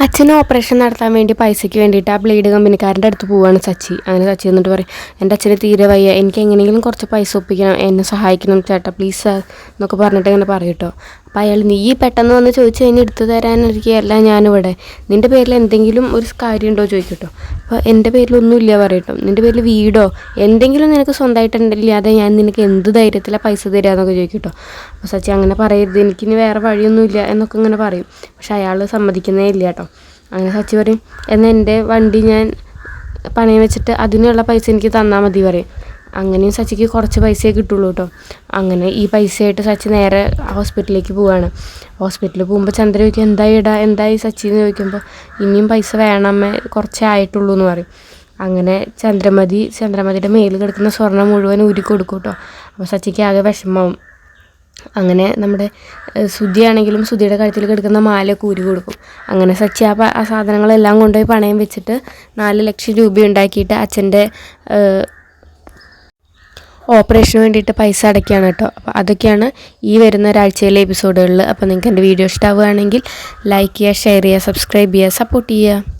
അച്ഛന് ഓപ്പറേഷൻ നടത്താൻ വേണ്ടി പൈസയ്ക്ക് വേണ്ടിയിട്ട് ആ ബ്ലേഡ് കമ്പനിക്കാരന്റെ അടുത്ത് പോവാണ് സച്ചി. അങ്ങനെ സച്ചി എന്നിട്ട് പറയും എന്റെ അച്ഛന് തീരെ വയ്യ. എനിക്ക് എങ്ങനെയെങ്കിലും കുറച്ച് പൈസ ഒപ്പിക്കണം. എന്നെ സഹായിക്കണം. ചേട്ടാ പ്ലീസ് എന്നൊക്കെ പറഞ്ഞിട്ട് ഇങ്ങനെ പറയും കേട്ടോ അപ്പോൾ അയാൾ നീ പെട്ടെന്ന് വന്ന് ചോദിച്ചു കഴിഞ്ഞാൽ എടുത്തു തരാനിരിക്കുകയല്ല ഞാനിവിടെ. നിന്റെ പേരിൽ എന്തെങ്കിലും ഒരു കാര്യമുണ്ടോ? ചോദിക്കട്ടോ. അപ്പോൾ എന്റെ പേരിലൊന്നുമില്ല പറയട്ടോ. നിന്റെ പേരിൽ വീടോ? എന്തെങ്കിലും നിനക്ക് സ്വന്തമായിട്ടുണ്ടല്ലാതെ ഞാൻ നിനക്ക് എന്ത് ധൈര്യത്തിലാണ് പൈസ തരിക എന്നൊക്കെ ചോദിക്കട്ടോ. അപ്പോൾ സച്ചി അങ്ങനെ പറയരുത്. എനിക്കിനി വേറെ വഴിയൊന്നുമില്ല എന്നൊക്കെ ഇങ്ങനെ പറയും. പക്ഷെ അയാൾ സമ്മതിക്കുന്നേ ഇല്ല കേട്ടോ. അങ്ങനെ സച്ചി പറയും എന്നാൽ എന്റെ വണ്ടി ഞാൻ പണയം വെച്ചിട്ട് അതിനുള്ള പൈസ എനിക്ക് തന്നാൽ മതി പറയും. അങ്ങനെയും സച്ചിക്ക് കുറച്ച് പൈസയെ കിട്ടുള്ളൂ കേട്ടോ. അങ്ങനെ ഈ പൈസയായിട്ട് സച്ചി നേരെ ഹോസ്പിറ്റലിലേക്ക് പോവുകയാണ് ഹോസ്പിറ്റലിൽ പോകുമ്പോൾ ചന്ദ്ര ചോദിക്കും എന്തായി ഇടാ എന്തായി സച്ചി? എന്ന് ചോദിക്കുമ്പോൾ ഇനിയും പൈസ വേണമേ കുറച്ചേ ആയിട്ടുള്ളൂ എന്ന് പറയും. അങ്ങനെ ചന്ദ്രമതി ചന്ദ്രമതിയുടെ മേലിൽ കിടക്കുന്ന സ്വർണം മുഴുവൻ ഊരി കൊടുക്കും കേട്ടോ. അപ്പോൾ സച്ചിക്ക് ആകെ വിഷമമാവും അങ്ങനെ നമ്മുടെ സുധിയാണെങ്കിലും സുധിയുടെ കഴുത്തിൽ കിടക്കുന്ന മാലയൊക്കെ ഊരി കൊടുക്കും. അങ്ങനെ സച്ചി ആ ആ സാധനങ്ങളെല്ലാം കൊണ്ടുപോയി പണയം വെച്ചിട്ട് നാല് ലക്ഷം രൂപ ഉണ്ടാക്കിയിട്ട് അച്ഛന്റെ ഓപ്പറേഷന് വേണ്ടിയിട്ട് പൈസ അടയ്ക്കുകയാണ് കേട്ടോ. അപ്പോൾ അതൊക്കെയാണ് ഈ വരുന്ന ഒരാഴ്ചയിലെ എപ്പിസോഡുകളിൽ അപ്പോൾ നിങ്ങൾക്ക് എന്റെ വീഡിയോ ഇഷ്ടമാവുകയാണെങ്കിൽ ലൈക്ക് ചെയ്യുക ഷെയർ ചെയ്യുക സബ്സ്ക്രൈബ് ചെയ്യുക സപ്പോർട്ട് ചെയ്യുക.